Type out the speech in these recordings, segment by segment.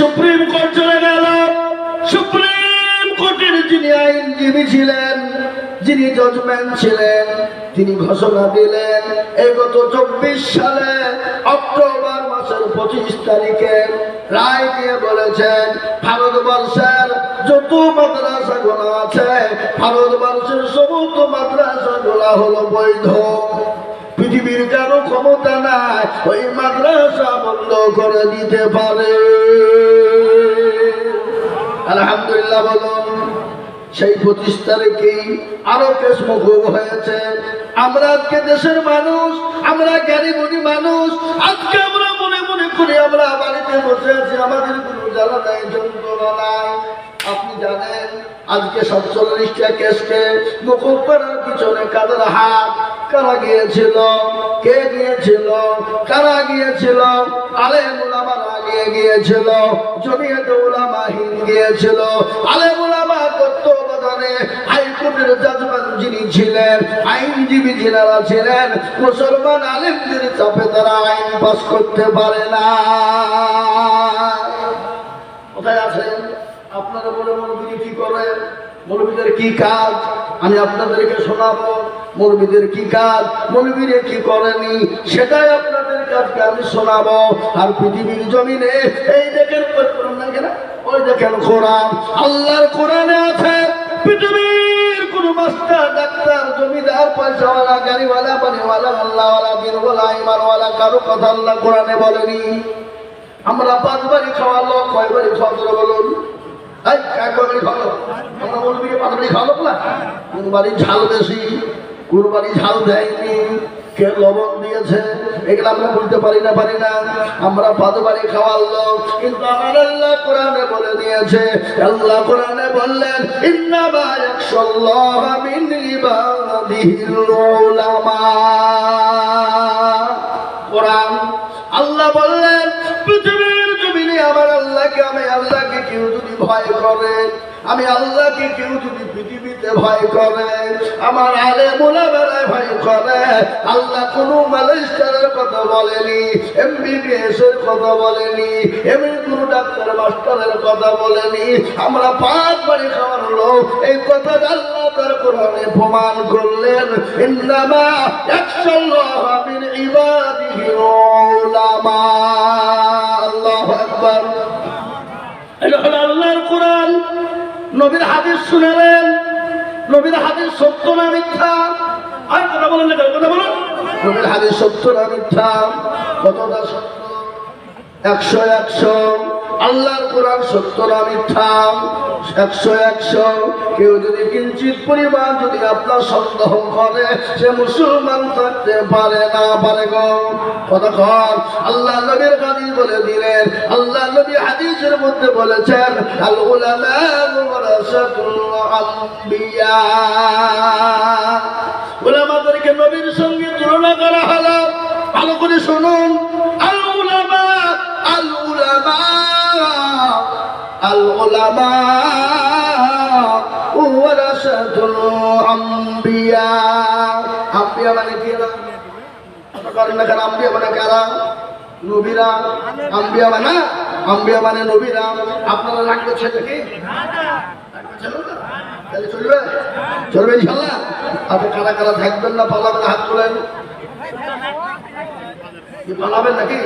Supreme court চলে গেল। Supreme কোর্টের যিনি আইনজীবী ছিলেন, যিনি জজমেন্ট ছিলেন, তিনি ঘোষণা দিলেন এই গত চব্বিশ সালে অক্টোবর মাসের পঁচিশ তারিখে রায় দিয়ে বলেছেন, ভারতবর্ষের যত মাদ্রাসা গুলো আছে, ভারতবর্ষের সমস্ত মাদ্রাসা গুলা হলো বৈধ। পৃথিবীর কারও ক্ষমতা নাই, ওই মাদ্রাসা বন্ধ করে দিতে পারে। আলহামদুলিল্লাহ বলুন, সেই পঁচিশ তারিখেই আরও কেস মুখব হয়েছে? আমরা আজকে দেশের মানুষ, আমরা জ্ঞানীগুণী মানুষ, আজকে আমরা মনে মনে করি আমরা বাড়িতে বসে আছি, আমাদের কোনো জ্বালা নাই, যন্ত্রণা নাই। আপনি জানেন, আজকে সাতচল্লিশটা কেসকে মুকুব করার পিছনে কাদের হাত? কারা গিয়েছিল? কে গিয়েছিল? কারা গিয়েছিল? আলেম উলামারা গিয়ে গিয়েছিল। জমিয়তে উলামা হিন্দ গিয়েছিল। আলেম উলামা তত্ত্বাবধানে হাইকোর্টের জাজমেন্ট যিনি ছিলেন, আইনজীবী যিনারা ছিলেন, মুসলমান আলেমদের চাপে তারা আইন পাস করতে পারে না। কোথায় আছেন? আপনারা বলে মৌলবীরা কি করেন? মৌলবীদের কি কাজ? আমি আপনাদেরকে শোনাবো, মৌলবীদের কি কাজ? মৌলবীরে কি করেনি? সেটাই আপনাদের কাজকে আমি শোনাবো। আর পৃথিবীর জমিনে এই দেখেন, ওই দেখেন কোরআন। আল্লাহর কোরআনে আছে জমিদার, পয়সাওয়ালা কারও কথা বলেনি। আমরা পাঁচ বাড়ি খাওয়ালো, কয় বাড়ি বলুন? খাওয়ালো। আমরা পাঁচ বাড়ি না? কোন বাড়ি ঝাল বেশি কোন বাড়ি ঝাল দেয়নি, কে লবণ দিয়েছে, এগুলো আমরা বলতে পারি না পারি না। আমরা পাঁচ বাড়ি খাওয়ালো কিন্তু আমার আল্লাহ কোরআনে বলে দিয়েছে, আল্লাহ কোরআনে বললেন, ইন্নামা উলামা। কোরআন, আল্লাহ বললেন, পৃথিবীর জমিনে আমার আল্লাহকে, আমি আল্লাহকে কেউ ভয় করে। আমি আল্লাহকে কেউ যদি পৃথিবীতে ভয় করে, আমার আলে মোলাবেলায় ভয় করে। আল্লাহ কোনো ম্যালেস্টারের কথা বলেনি এমবিবিএস এর কথা বলেনি, এমনি কোনো ডাক্তার মাস্টারের কথা বলেনি। আমরা পাঁচ বাড়ি খাওয়ার লোক, এই কথাটা আল্লাহ তার কোরআনে প্রমাণ করলেন। ইন্নামা ইয়াখশাল্লাহ মিন ইবাদিহিল উলামা আল্লাহু আকবার। নবীর হাদিস শুনেলেন, নবীর হাদিস সত্য না মিথ্যা? আর কথা বলেন না কথা বলুন। নবীর হাদিস সত্য না মিথ্যা? কতটা সত্য? একশো একশো। আল্লাহর কোরআন সত্য না মিথ্যা? একশো একশো। কেউ যদি কিঞ্চিত পরিমাণ যদি আপনার সন্দেহ করে, সে মুসলমান থাকতে পারে না, পারে গো। কতক্ষণ আল্লাহ নবীর হাদিস বলে দিলেন, আল্লাহ নবী হাদিসের মধ্যে বলেছেন আল উলামা নবীর সঙ্গে তুলনা করা হলো। ভালো করে শুনুন। উলামা ওয়ারাসাতুল আম্বিয়া। আম্বিয়া মানে কি না করেন না কেন? আম্বিয়া মানে কারা? নবীরা। আম্বিয়া মানে? আম্বিয়া মানে নবীরা। আপনারা লাগবে ছেলে কি? তাহলে চলবে। চলবে ইনশাল্লাহ আপনি কারা কারা থাকবেন না পালাবেন, হাত তোলেন? কি পালাবেন নাকি?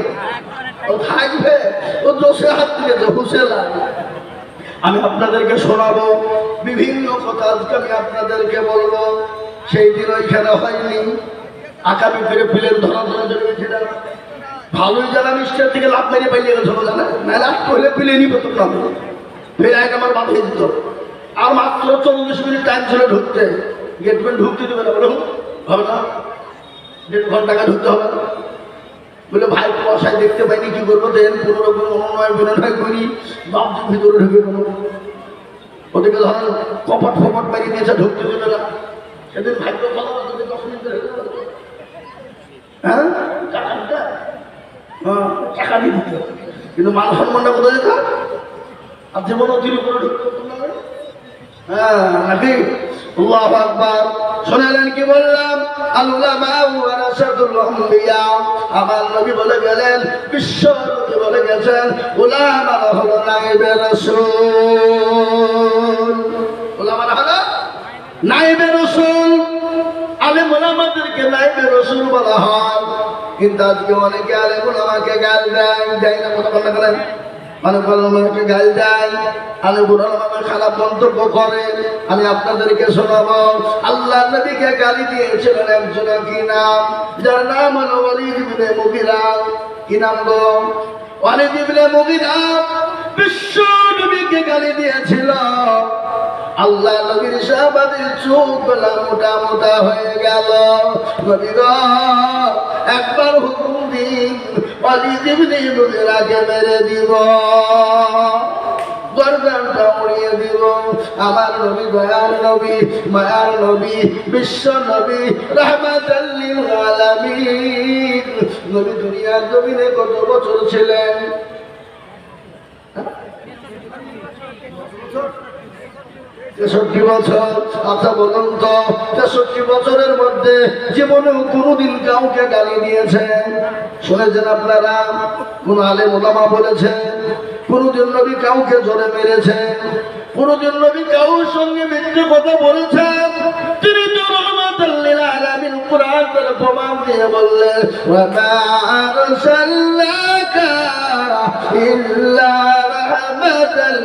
ও থাকবে ও দোষে হাত দিয়েছে হুসে লাগে আমি আপনাদেরকে শোনাবো, বিভিন্ন কথা আজকে আমি আপনাদেরকে বলব। সেই দিন ওইখানে হয়নি। আগামী ফিরে ফিলেন ধরা ধরা জন্মেছিলেন ভালোই জানা মিস্টার থেকে লাভ মেরে পাইলে গেছিল জানা লাভ করলে পিলে নিব তো না ফের এক আমার বাঁধিয়ে দিত আর মাত্র চল্লিশ মিনিট টাইম ছিল ঢুকতে। গেটম্যান ঢুকতে দেবে না বলে হবে না? দেড় ঘণ্টা ঢুকতে হবে না? বলে, ভাই, কুয়াশায় দেখতে পাইনি, কি করব? দেন কোনো রকম মনোনয় বিনয় করি ভাবছি ভিতরে ঢুকে কোনো ওদিকে ধরেন, কপট ফপট বাড়ি দিয়েছে ঢুকতে দেবে না সেদিন ভাগ্য ভালো হ্যাঁ? টাকা হ্যাঁ। কিন্তু মান সম্মানটা কোথায় যেত আর জীবন অতির উপরে ঢুকতে হ্যাঁ নাকি আল্লাহু আকবার। শুনলেন কি বললাম? আমার নবী বলে গেলেন, বিশ্ব বলে গেছেন উলামারা হলো নাইবে রাসূল। উলামারা হলো নাইবে রাসূল। আলেম ওলামাদেরকে নাইবে রাসূল বলা হয়। কিন্তু আজকে অনেকে আলেম ওলামাকে গাল দেয় দেয় না, কথা বলে অনেক ওলামাকে গাল দেয় অনেক ওলামাকে খারাপ মন্তব্য করে। আমি আপনাদেরকে শোনাবো, আল্লাহ নবীকে গালি দিয়েছিলেন একজন কি নাম? যার নাম হলো ওয়ালিদ ইবনে কি নাম গো? ওয়ালিদ ইবনে মুগিরা বিশ্ব নবীকে গালি দিয়েছিল। আল্লাহ নবীর সাহাবাদের চোখগুলা মোটা মোটা হয়ে গেল। নবী একবার হুকুম দিন অলিদ ইবনে মুগিরাকে মেরে দিব গর্দানটা উড়িয়ে দিব। আমার নবী দয়াল নবী, মায়ার নবী, বিশ্ব নবী রহমাতাল্লিল আলামিন। নবী দুনিয়ার জমিনে কত বছর ছিলেন? তেষট্টি বছর আচ্ছা বলুন তো, তেষট্টি বছরের মধ্যে জীবনেও কোনোদিন কাউকে গালি দিয়েছেন? শুনেছেন আপনারা? কোন আলেম ওলামা বলেছেন? কোনদিন নবী কাউকে জোরে মেরেছেন? কোনদিন নবী কাউর সঙ্গে মিথ্যে কথা বলেছেন? তিনি তো রহমাতাল্লিল আলামিন কুরআন তার প্রমাণ দিয়ে বললেন, ওয়া মা আরসালনাকা ইল্লা রাহমাতাল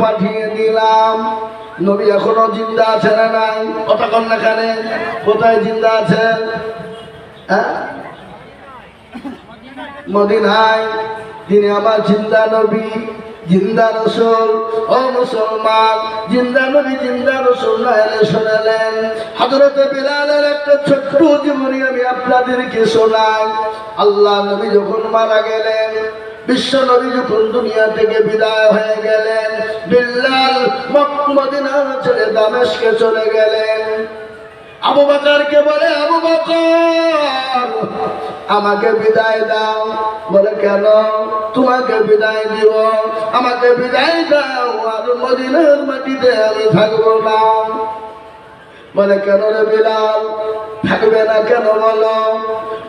পাঠিয়ে দিলাম। নবী এখনও জিন্দা আছে না নাই? কথা কন না কোথায় জিন্দা আছেন হ্যাঁ? মদিনায়। তিনি আমার জিন্দা নবী। জিন্দা রসুল, ও মুসলমান, জিন্দা নবী, জিন্দা রসুল না এলে শোনালেন। হজরতে বিলালের একটা ছোট্ট জীবনী আমি আপনাদেরকে শোনাই। আল্লাহ নবী যখন মারা গেলেন, বিশ্ব নবী যখন দুনিয়া থেকে বিদায় হয়ে গেলেন, বিল্লাল মদিনা ছেড়ে দামেশকে চলে গেলেন। আবু বাকারকে বলে, আবু বাকর, আমাকে বিদায় দাও। বলে, কেন? তোমাকে বিদায় দিব। আমাকে বিদায় দাও, আর মদিনার মাটিতে আমি থাকব না। বলে, কেন রে বিলাল? থাকবে না কেন বলো?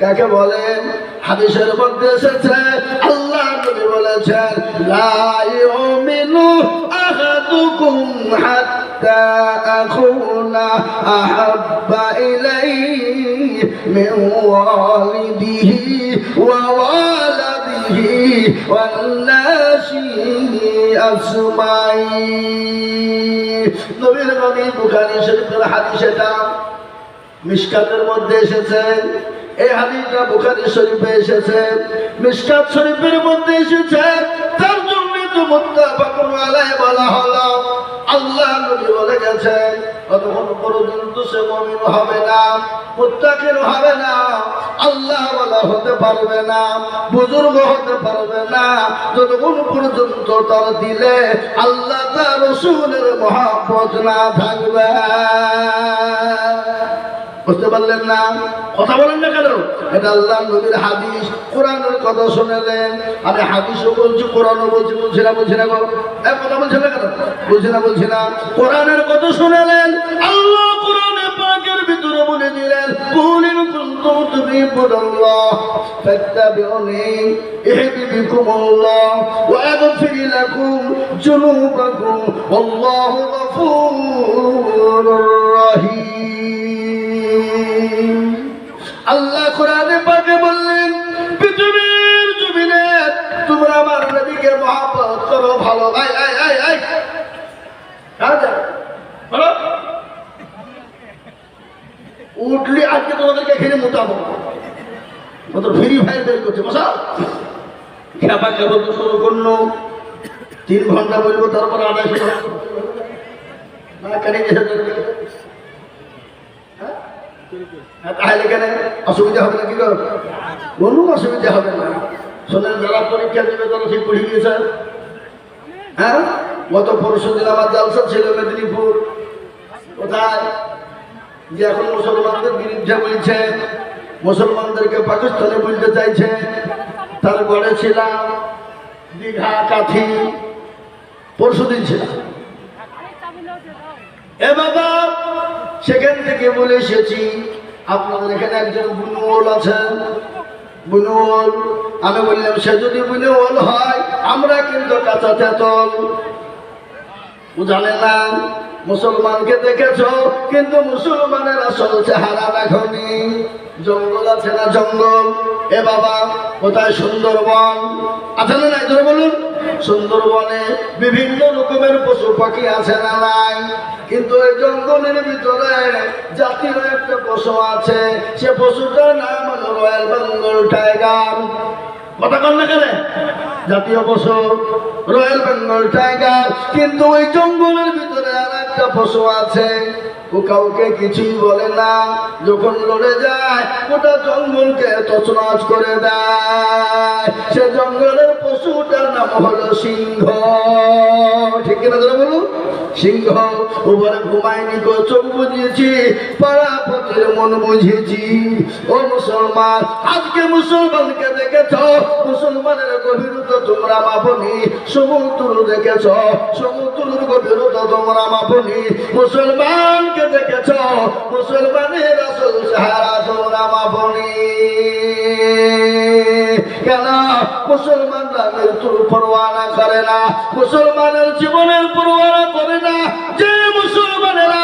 কাকে বলেন? হাদিসের মধ্যে এসেছে, আল্লাহ নবী বলেছেন, লা ইউমিনু আহাদুকুম হাত্তা আকুনা আহাব্বা ইলাইহি মিন ওয়ালিদিহি ওয়া ওয়ালাদিহি ওয়ান নাসি আজমাইন। নবীর নবী বুখারী শরীফের হাদিস এটা মিশকাতের মধ্যে এসেছে এই হাদিসটা বুখারী শরীফে এসেছে মিশকাত শরীফের মধ্যে এসেছে, তার জন্য তো মুত্তাফাকুন আলাইহি বলা হলো। আল্লাহ নবী বলে গেছেন ততক্ষণ পর্যন্ত সে মুমিন হবে না? মুত্তাকিন হবে না? আল্লাহ বলা হতে পারবে না? বুজুর্গ হতে পারবে না? যতক্ষণ পর্যন্ত তার দিলে আল্লাহ তার রসুলের মহাপত না থাকবে। বুঝতে পারলেন না? কথা বলেন না কেন? এটা আল্লাহ নবীর হাদিস, কোরআনের কথা শুনেলেন। আমি হাদিসও বলছি, কোরআনও বলছি বলছি না বলছি না গো। কথা বলছি না কেন? বলছি না বলছি না। কোরআনের কথা শুনেলেন। আল্লাহ কোরআনে পাকের ভিতরে বলে দিলেন কুলিন কুনতুম তুহিব্বুনাল্লাহ, ফাত্তাবিউনি ইহবিবিকুমুল্লাহ ওয়া ইয়াগফির লাকুম যুনুবাকুম, ওয়াল্লাহু গফুরুর রহিম। আল্লাহ কোরআনে পাকে বললেন, পৃথিবীর জমিনে তোমরা আমার নবীকে মহাপত করো, ভালো ভাই আই আই আই বলো উঠলে আজকে তোমাদেরকে এখানে মোটাবো মাত্র ফ্রি ফায়ার বের করছে মশা খেপা খেপা তো শুরু করল। তিন ঘণ্টা বলব, তারপর আড়াইশো না, কেন তাহলে কেন অসুবিধা হবে না, কি করো? কোনো অসুবিধা হবে না। শোনেন, যারা পরীক্ষা দেবে, তারা ঠিক পড়ে গিয়েছে হ্যাঁ? গত পরশু দিন আমার জালসা ছিল মেদিনীপুর। কোথায়? যে এখন মুসলমানদের বিরুদ্ধে বলছে, মুসলমানদেরকে পাকিস্তানে বলতে চাইছে। তার গড়ে ছিলাম দীঘা কাঠি পরশু দিন ছিলাম। এ বাবা সেখান থেকে বলে এসেছি, আপনাদের এখানে একজন বুনুল আছেন। বুনুল আমি বললাম, সে যদি বুনুল হয়, আমরা কিন্তু কাঁচা ও জানে না। মুসলমানকে দেখেছ? কিন্তু মুসলমানের আসল চেহারা দেখনি। জঙ্গল আছে না জঙ্গল? এ বাবা, কোথায় সুন্দরবন? আছে না নাই? বলুন। সুন্দরবনে বিভিন্ন রকমের পশু পাখি আছে না নাই? কিন্তু এই জঙ্গলের ভিতরে জাতির একটা পশু আছে। সে পশুটার নাম হলো রয়্যাল বেঙ্গল টাইগার। কথা কন না কেন? জাতীয় পশু, রয়্যাল বেঙ্গল টাইগার। কিন্তু ওই জঙ্গলের ভিতরে আর একটা পশু আছে। ও কাউকে কিছুই বলে না। যখন লড়ে যায় ওটা জঙ্গলকে তছনাচ করে দেয়। সে জঙ্গলের পশুটার নাম হলো সিংহ। ঠিক কিনা ধরে বলুন? সিংহ, উপরে ঘুমায়নি গো, চোখ বুঝিয়েছি পাড়াপতির মন বুঝিয়েছি ও মুসলমান, আজকে মুসলমানকে দেখেছ? মুসলমানের গভীরতা তোমরা মাপনি, সমুদ্র দেখেছ? সমুদ্রের গভীরতা তোমরা মাপনি, মুসলমানকে দেখেছ? মুসলমানের আসল সাহারা তোমরা মাপনি। কেন? মুসলমানরা মৃত্যুর পরোয়ানা করে না, মুসলমানের জীবনের পরোয়ানা করে না, যে মুসলমানেরা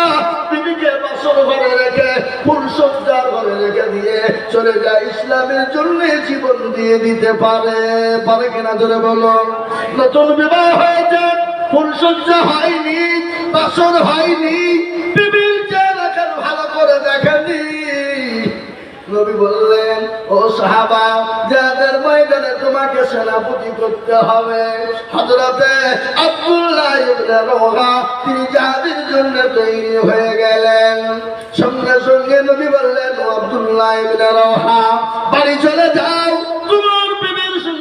বিবিকে বাসর ঘরে রেখে ফুলসজ্জার ঘরে রেখে দিয়ে চলে যায়, ইসলামের জন্য জীবন দিয়ে দিতে পারে। পারে কিনা ধরে বলো নতুন বিবাহ হয়েছে ফুলসজ্জা হয়নি, বাসর হয়নি, বিবির চেহারা ভালো করে দেখেনি নবী বললেন, ও সাহাবা, যাদের ময়দানে তোমাকে সেনাপতি করতে হবে, হযরতে আব্দুল্লাহ রওহা, তিনি যাদের জন্য তৈরি হয়ে গেলেন। সঙ্গে সঙ্গে নবী বললেন, ও আব্দুল্লাহ রওহা, বাড়ি চলে যাও, তোমার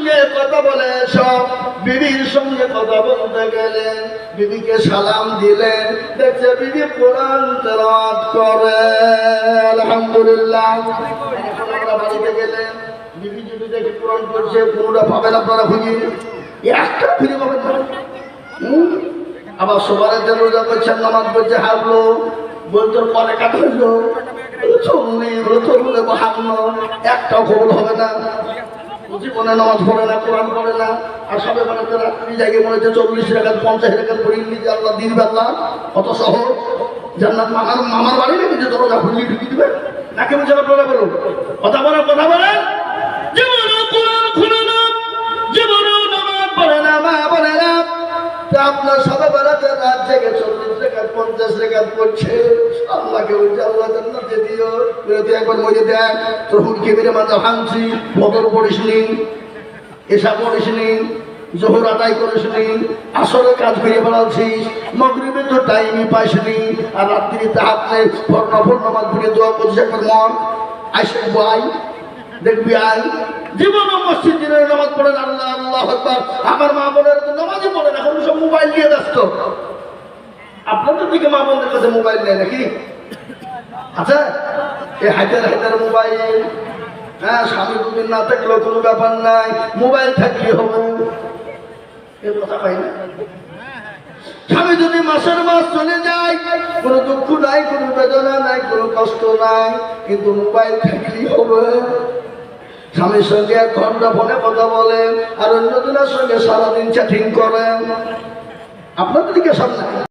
সঙ্গে কথা বলে সব। বিবির সঙ্গে কথা বলতে গেলেন বিবিকে সালাম দিলেন। দেখছে বিবি কোরআন তেলাওয়াত করে। আলহামদুলিল্লাহ। বাড়িতে গেলেন বিবি যদি দেখে কোরআন করছে কোনোটা পাবেন আপনারা খুঁজি? একটা ফিরে পাবেন? আবার সবার যে রোজা করছেন নামাজ পড়ছে হারলো বলতো, পরে কাটাইলো চললে এগুলো চললে হারলো একটাও খবর হবে না। জীবনে নামাজ পড়ে না, কোরআন পড়ে না আর সবে বেড়াতে রাত্রি জায়গায় মনে হচ্ছে চল্লিশ টাকা পঞ্চাশ টাকা পড়ে নিতে আল্লাহ দিন বেলা কত সহজ জান্নাত মামার মামার বাড়ি নাকি যে দরজা খুলিয়ে ঢুকিয়ে দিবে? নাকি বলছে আপনারা বলুন? কথা বলেন কথা বলেন। জীবনে কোরআন খুলে না জীবনে নামাজ পড়ে না, মা বলে না। আপনার সবে বেড়াতে রাত জেগে চল্লিশ টাকা পঞ্চাশ টাকা পড়ছে। আল্লাহকে বলছে, আল্লাহ জান্নাতে দিও। তুই একবার মরে দেখ, তোর হুড়কে মেরে মাথা ভাঙছি বদর পড়িসনি এসা পড়িসনি জোহর আদায় করিসনি আসলে কাজ করে বেড়াচ্ছিস মগরিবে তো টাইমই পাইসনি আর রাত্রি তাহাতে ফর্ণ ফর্ণ ঘুরে দোয়া করছিস একবার মন। আইসে বাই দেখবি আই জীবন মসজিদ নামাজ পড়েন, আল্লাহ আল্লাহ আমার মা বোনের নামাজই পড়ে না, এখন সব মোবাইল নিয়ে ব্যস্ত। আপনাদের দিকে মা বোনদের কাছে মোবাইল নেই নাকি? আচ্ছা এই হাজার হাজার মোবাইল হ্যাঁ স্বামী দুদিন না থাকলেও কোনো ব্যাপার নাই। মোবাইল থাকলে হবে। এ কথা পাই না? স্বামী যদি মাসের মাস চলে যায়, কোনো দুঃখ নাই, কোনো বেদনা নাই, কোনো কষ্ট নাই, কিন্তু মোবাইল থাকলেই হবে। স্বামীর সঙ্গে এক ঘণ্টা ফোনে কথা বলেন আর অন্যজনের সঙ্গে সারাদিন চ্যাটিং করেন আপনাদের দিকে সামনে